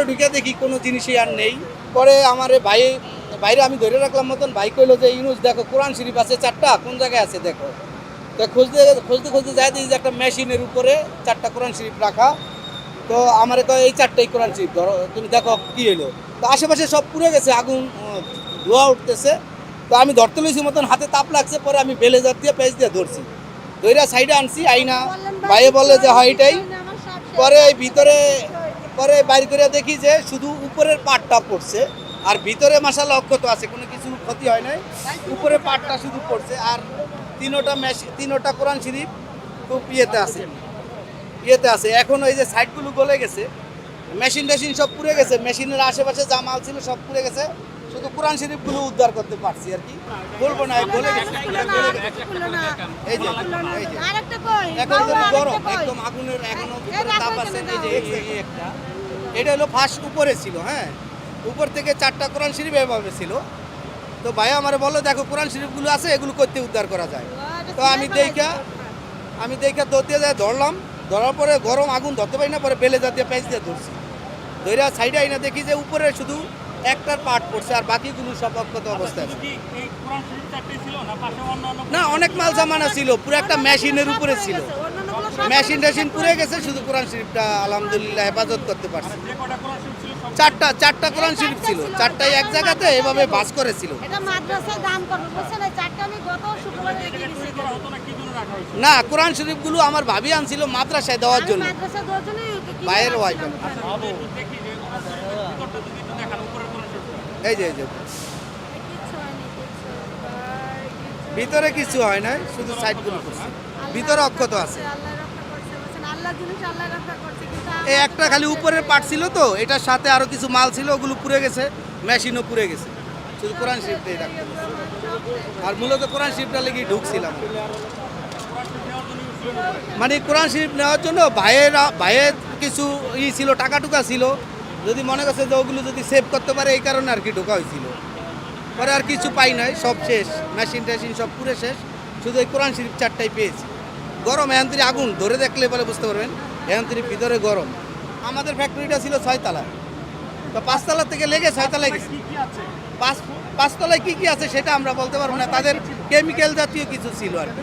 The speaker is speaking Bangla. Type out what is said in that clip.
ভিতরে ঢুকে দেখি কোনো জিনিসই আর নেই। পরে আমার ভাই বাইরে আমি ধরে রাখলাম মতন ভাই কইলো যে ইউনুস দেখো কোরআন শরীফ আছে চারটা কোন জায়গায় আছে দেখো? তো খুঁজতে খুঁজতে খুঁজতে যাই যে একটা মেশিনের উপরে চারটা কোরআন শরীফ রাখা। তো আমার কয় এই চারটাই কোরআন শরীফ ধরো তুমি দেখো কি হলো তো আশেপাশে সব পুড়ে গেছে আগুন ধোয়া উঠতেছে। তো আমি ধরতে লইছি মতন হাতে তাপ লাগছে পরে আমি বেলেজার দিয়ে পেঁচ দিয়ে ধরছি। ধইরা সাইডে আনছি আইনা। ভাইয়ে বলে যে হয় এটাই। পরে এই ভিতরে পরে বাইর করে দেখি যে শুধু উপরের পাটটা পড়ছে, আর ভিতরে মাসাল অক্ষত আছে, কোনো কিছু ক্ষতি হয় নাই। উপরে পাটটা শুধু পড়ছে, আর তিনোটা মেশিন তিনোটা কোরআন শরীফ খুব ইয়েতে আছে ইয়েতে আছে। এখন ওই যে সাইডগুলো গলে গেছে মেশিন টেশিন সব পুড়ে গেছে। মেশিনের আশেপাশে যা মাল ছিল সব পুড়ে গেছে। শুধু কোরআন শরীফগুলো উদ্ধার করতে পারছি আর কি। বলব না গলে গেছে। এই যে এই যে। এখন যদি গরম একদম আগুনের এখনও তাপ আছে। এই যে একটা। এটা হলো ফার্স্ট উপরে ছিল হ্যাঁ? উপর থেকে চারটা কোরআন শরীফ এভাবে ছিল। তো ভাই আমার বলল দেখো কোরআন শরীফগুলো আছে এগুলো করতে উদ্ধার করা যায়। তো আমি দেখা আমি দেখা ধরতে যায় ধরলাম। ধরার পরে গরম আগুন ধরতে পারি না পরে বেলে জাতীয় পেঁচ দিয়ে ধরছি। ধরে সাইডে আইনা দেখি যে উপরে শুধু একটার পার্ট পড়ছে আর বাকিগুলো সব অক্ষত অবস্থায় না? অনেক মাল জামানা ছিল পুরো একটা মেশিনের উপরে ছিল। মেশিন টেশিন পুড়ে গেছে শুধু কোরআন শরীফটা আলহামদুলিল্লাহ হেফাজত করতে পারছি। চারটা চারটা কোরআন শরীফ ছিল চারটাই এক জায়গাতে এভাবে বাস করেছিল। না কোরআন শরীফগুলো আমার ভাবি আনছিল মাদ্রাসায় দেওয়ার জন্য। বাইরের wife। এই যে এই যে। ভিতরে কিছু হয় না শুধু সাইডগুলো ভিতরে অক্ষত আছে। এই একটা খালি উপরের পাট ছিল তো এটার সাথে আরও কিছু মাল ছিল ওগুলো পুড়ে গেছে মেশিনও পুড়ে গেছে। শুধু কোরআন রাখতে আর মূলত কোরআন শরীফটা লেগে ঢুকছিলাম। মানে কোরআন শরীফ নেওয়ার জন্য ভাইয়েরা ভাইয়ের কিছু ই ছিল টাকা টুকা ছিল। যদি মনে করছে যে ওগুলো যদি সেভ করতে পারে এই কারণে আর কি ঢোকা হয়েছিল। পরে আর কিছু পাই নাই সব শেষ। মেশিন টেশিন সব পুরে শেষ। শুধু এই কোরআন শরীফ চারটাই পেয়েছি। গরম এহান্তির আগুন ধরে দেখলে পরে বুঝতে পারবেন এহান্তির ভিতরে গরম। আমাদের ফ্যাক্টরিটা ছিল ছয়তলা। তো পাঁচতলা থেকে লেগে ছয়তলায় গেছে। পাঁচ পাঁচতলায় কী কী আছে সেটা আমরা বলতে পারব না। তাদের কেমিক্যাল জাতীয় কিছু ছিল আর কি।